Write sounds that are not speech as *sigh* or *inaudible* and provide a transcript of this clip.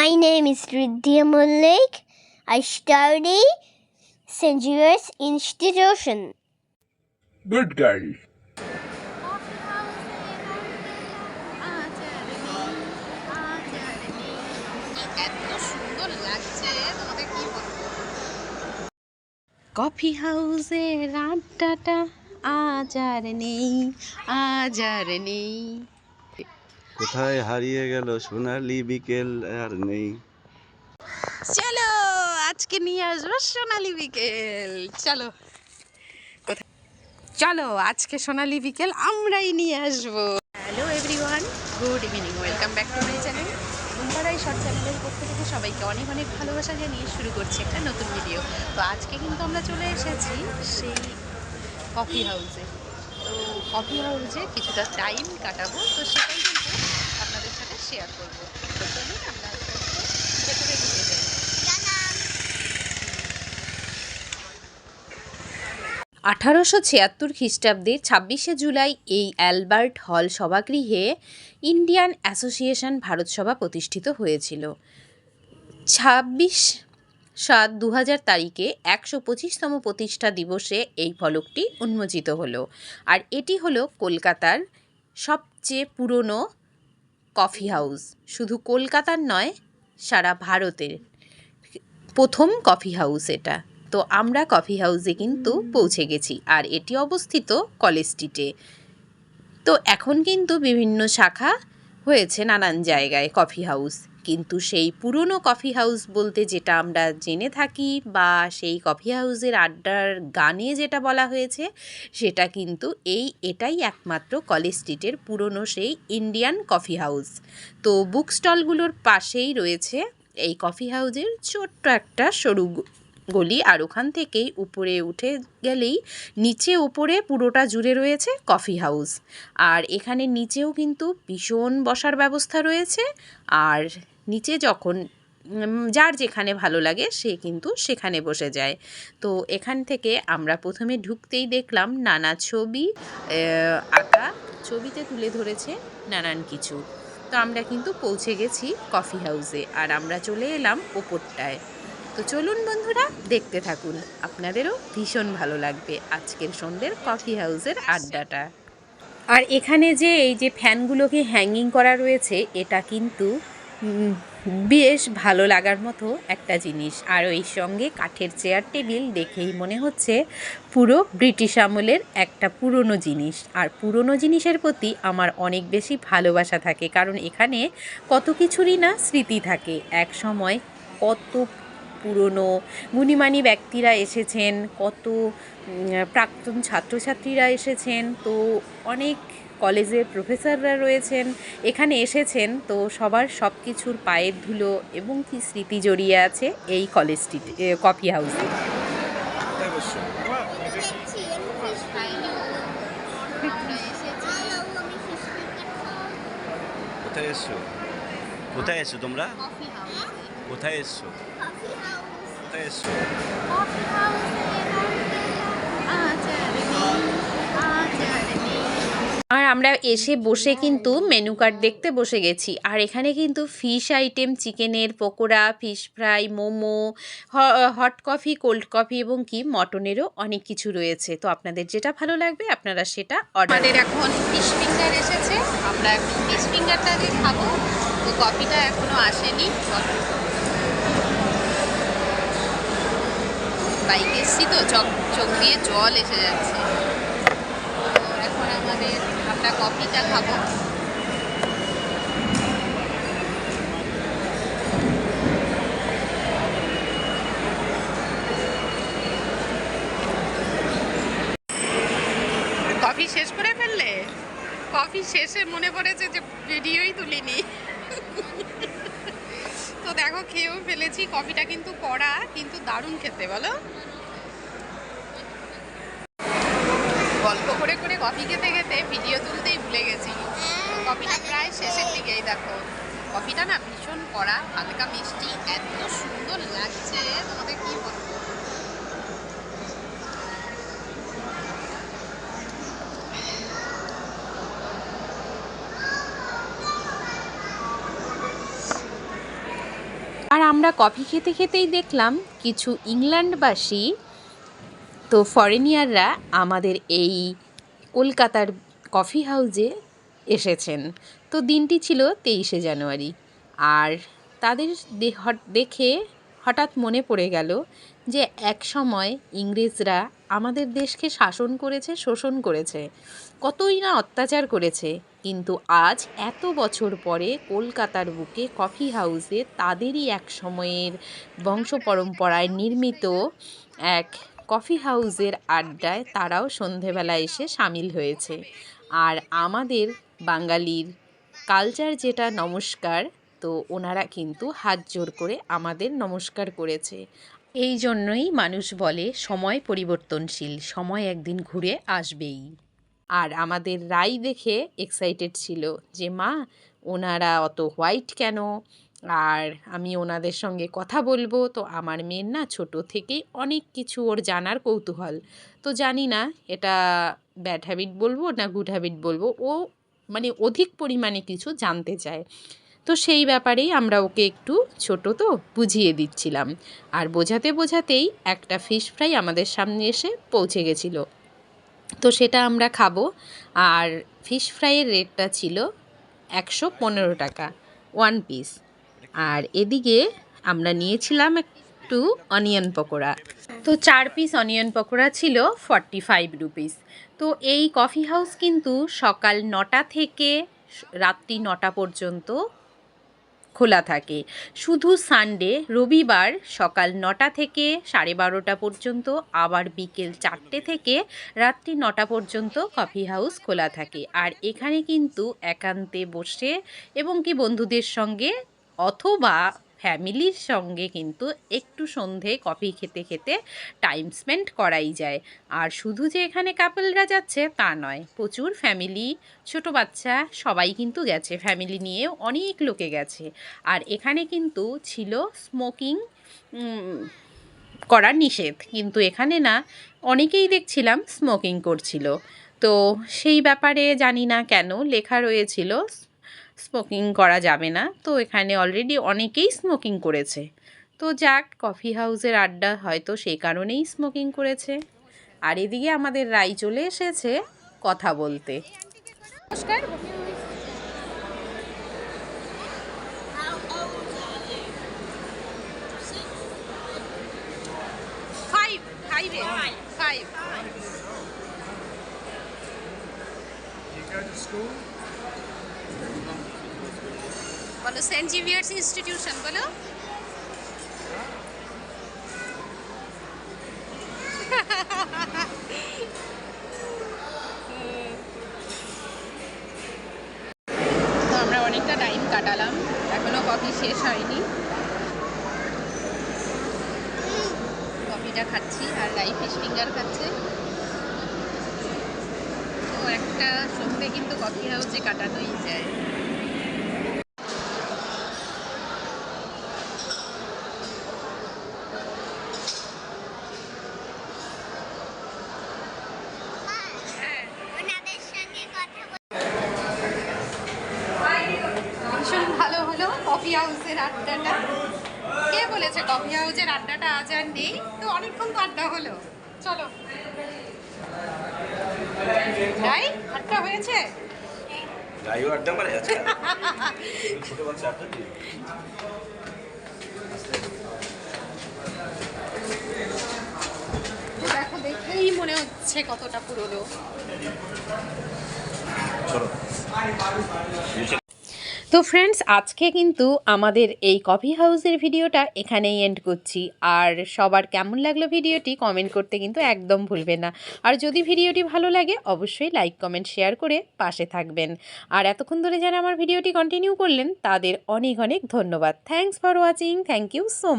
My name is Riddhya Mullik. I study St. Xavier's Institution. Good girl. Coffee হাউসে আড্ডাটা আজ আর নেই আজ আর নেই কোথায় হারিয়ে গেল সোনালি বিকেল আর নেই? চলো, আজকে নিয়ে আসব সোনালি বিকেল। চলো চলো, আজকে সোনালি বিকেল আমরাই নিয়ে আসব। Hello everyone, good evening, welcome back to my channel. ঘুমপাড়াই short চ্যানেলের পক্ষ থেকে সবাইকে অনেক অনেক ভালোবাসা জানিয়ে শুরু করছি একটা নতুন ভিডিও তো আজকে কিন্তু আমরা চলে এসেছি সেই কফি হাউসে তো কফি হাউসে কিছুটা টাইম কাটাবো, তো সেটাই শেয়ার করব। আঠারোশো ছিয়াত্তর খ্রিস্টাব্দে ছাব্বিশে জুলাই এই অ্যালবার্ট হল সভাগৃহে ইন্ডিয়ান অ্যাসোসিয়েশন ভারত সভা প্রতিষ্ঠিত হয়েছিল। ছাব্বিশ সাত দু হাজার তারিখে একশো পঁচিশতম প্রতিষ্ঠা দিবসে এই ফলকটি উন্মোচিত হলো। আর এটি হলো কলকাতার সবচেয়ে পুরনো কফি হাউস। শুধু কলকাতার নয়, সারা ভারতের প্রথম কফি হাউস এটা। তো আমরা কফি হাউসে কিন্তু পৌঁছে গেছি, আর এটি অবস্থিত কলেজ স্ট্রিটে। তো এখন কিন্তু বিভিন্ন শাখা হয়েছে নানান জায়গায় কফি হাউস। কিন্তু সেই পুরনো কফি হাউস বলতে যেটা আমরা জেনে থাকি বা সেই কফি হাউসের আড্ডার গানে যেটা বলা হয়েছে, সেটা কিন্তু এই এটাই একমাত্র কলেজ স্ট্রিটের পুরনো সেই ইন্ডিয়ান কফি হাউস। তো বুক স্টলগুলোর পাশেই রয়েছে এই কফি হাউসের ছোট্ট একটা সরু গলি আর ওখান থেকেই উপরে উঠে গেলেই নিচে ওপরে পুরোটা জুড়ে রয়েছে কফি হাউস। আর এখানে নিচেও কিন্তু ভীষণ বসার ব্যবস্থা রয়েছে। আর নিচে যখন যার যেখানে ভালো লাগে সে কিন্তু সেখানে বসে যায়। তো এখান থেকে আমরা প্রথমে ঢুকতেই দেখলাম নানা ছবি আঁকা। ছবিতে তুলে ধরেছে নানান কিছু। তো আমরা কিন্তু পৌঁছে গেছি কফি হাউসে আর আমরা চলে এলাম ওপরটায়। তো চলুন বন্ধুরা, দেখতে থাকুন। আপনাদেরও ভীষণ ভালো লাগবে আজকের সন্ধ্যের কফি হাউসের আড্ডাটা। আর এখানে যে এই যে ফ্যানগুলোকে হ্যাঙ্গিং করা রয়েছে, এটা কিন্তু বেশ ভালো লাগার মতো একটা জিনিস। আর ওই সঙ্গে কাঠের চেয়ার টেবিল দেখেই মনে হচ্ছে পুরো ব্রিটিশ আমলের একটা পুরনো জিনিস। আর পুরনো জিনিসের প্রতি আমার অনেক বেশি ভালোবাসা থাকে, কারণ এখানে কত কিছুরই না স্মৃতি থাকে। এক সময় কত পুরনো গুণীমানী ব্যক্তিরা এসেছেন, কত প্রাক্তন ছাত্রছাত্রীরা এসেছেন, তো অনেক কলেজের প্রফেসররা রয়েছেন এখানে এসেছেন তো সবার সব কিছুর পায়ের ধুলো এবং কি স্মৃতি জড়িয়ে আছে এই কলেজটি কফি হাউসে। কোথায় এসছো? কোথায় এসছো তোমরা? কোথায় এসছো? কোথায় এসছো আর আমরা এসে বসে কিন্তু মেনু কার্ড দেখতে বসে গেছি। আর এখানে কিন্তু ফিশ আইটেম চিকেনের pakora fish fry momo hot coffee cold coffee এবং কি মটনেরও অনেক কিছু রয়েছে। তো আপনাদের যেটা ভালো লাগবে আপনারা সেটা অর্ডার আমাদের এখন ফিশ ফিঙ্গার এসেছে। আমরা এখন ফিশ ফিঙ্গারটা আগে খাব। তো কফিটা এখনও আসেনি। বাইকে এসছি তো চোখ চোখ দিয়ে জল এসে যাচ্ছে। এখন আমাদের আমরা কফিটা খাব। কফি শেষ করে ফেললে? কফি শেষে মনে পড়েছে যে ভিডিওই তুলিনি। তো দেখো, খেয়েও ফেলেছি। কফিটা কিন্তু কড়া, কিন্তু দারুণ খেতে, বলো? গল্প। কফি খেতে খেতে ভিডিও তুলতেই ভুলে গেছি। কফিটা প্রায় শেষের দিকেই দেখো। কফিটা না ভীষণ কড়া, হালকা মিষ্টি, এত সুন্দর লাগছে। তোমাদের কি বলব? আর আমরা কফি খেতে খেতেই দেখলাম কিছু ইংল্যান্ডবাসী, তো ফরেনিয়াররা আমাদের এই কলকাতার কফি হাউজে এসেছেন। তো দিনটি ছিল তেইশে জানুয়ারি। আর তাদের দেখে হঠাৎ মনে পড়ে গেল যে এক সময় ইংরেজরা আমাদের দেশকে শাসন করেছে, শোষণ করেছে। কতই না অত্যাচার করেছে। কিন্তু আজ এত বছর পরে কলকাতার বুকে কফি হাউসে তাদেরই এক সময়ের বংশ পরম্পরায় নির্মিত এক কফি হাউসের আড্ডায় তারাও সন্ধেবেলা এসে সামিল হয়েছে। আর আমাদের বাঙালির কালচার যেটা নমস্কার, তো ওনারা কিন্তু হাত জোর করে আমাদের নমস্কার করেছে। এই জন্যই মানুষ বলে সময় পরিবর্তনশীল, সময় একদিন ঘুরে আসবেই। আর আমাদের রাই দেখে এক্সাইটেড ছিল যে, মা, ওনারা অত হোয়াইট কেন? আর আমি ওনাদের সঙ্গে কথা বলব। তো আমার মেয়ের না ছোট থেকেই অনেক কিছু ওর জানার কৌতূহল। তো জানি না এটা ব্যাড হ্যাবিট বলব না গুড হ্যাবিট বলব। ও মানে অধিক পরিমাণে কিছু জানতে চায়। তো সেই ব্যাপারেই আমরা ওকে একটু ছোট তো বুঝিয়ে দিচ্ছিলাম। আর বোঝাতে বোঝাতেই একটা ফিশ ফ্রাই আমাদের সামনে এসে পৌঁছে গেছিল। তো সেটা আমরা খাব। আর ফিশ ফ্রাইয়ের রেটটা ছিল একশো পনেরো টাকা ওয়ান পিস আর এদিকে আমরা নিয়েছিলাম একটু অনিয়ন পকোড়া। তো চার পিস অনিয়ন পকোড়া ছিল ফর্টি ফাইভ রুপিস তো এই কফি হাউস কিন্তু সকাল নটা থেকে রাত্রি নটা পর্যন্ত খোলা থাকে। শুধু সানডে রবিবার সকাল নটা থেকে সাড়ে বারোটা পর্যন্ত, আবার বিকেল চারটে থেকে রাত্রি নটা পর্যন্ত কফি হাউস খোলা থাকে। আর এখানে কিন্তু একান্তে বসে এবং কি বন্ধুদের সঙ্গে অথবা ফ্যামিলির সঙ্গে কিন্তু একটু সন্ধে কফি খেতে খেতে টাইম স্পেন্ড করাই যায়। আর শুধু যে এখানে কাপলরা যাচ্ছে, তা নয়, প্রচুর ফ্যামিলি, ছোট বাচ্চা, সবাই কিন্তু গেছে। ফ্যামিলি নিয়ে অনেক লোকে গেছে। আর এখানে কিন্তু ছিল স্মোকিং করা নিষেধ। কিন্তু এখানে না, অনেকেই দেখছিলাম স্মোকিং করছিল। তো সেই ব্যাপারে জানি না কেন লেখা রয়েছিল স্মোকিং করা যাবে না। তো এখানে অলরেডি অনেকেই স্মোকিং করেছে। তো যাক কফি হাউসের আড্ডা হয়তো সেই কারণেই স্মোকিং করেছে। আর এদিকে আমাদের রাই চলে এসেছে কথা বলতে। নমস্কার। ফাইভ ফাইভে ফাইভ বলো সেন্ট জিভিয়ার্স ইনস্টিটিউশন বলো। তো আমরা অনেকটা টাইম কাটালাম, এখনও কফি শেষ হয়নি। কফিটা খাচ্ছি, আর রাই ফিশ ফিঙ্গার খাচ্ছে। তো একটা সন্ধে কিন্তু কফি হাউসে কাটানোই যায় ওনাদের সঙ্গে কথা ভীষণ ভালো হলো কফি হাউসের আড্ডাটা? কে বলেছে কফি হাউসের আড্ডাটা আজ আর নেই? তো অনেকক্ষণ তো আড্ডা হলো। চলো। তাই? আড্ডা হয়েছে? আড্ডা মারে আছে? *laughs* দেখো দেখেই মনে হচ্ছে কতটা পুরনো। চলো। তো ফ্রেন্ডস আজকে কিন্তু আমাদের এই কফি হাউসের ভিডিওটা এখানেই এন্ড করছি। আর সবার কেমন লাগল ভিডিওটি কমেন্ট করতে কিন্তু একদম ভুলবেন না। আর যদি ভিডিওটি ভালো লাগে, অবশ্যই লাইক কমেন্ট শেয়ার করে পাশে থাকবেন। আর এতক্ষণ ধরে যারা আমার ভিডিওটি কন্টিনিউ করলেন, তাদের অনেক অনেক ধন্যবাদ। Thanks for watching thank you so much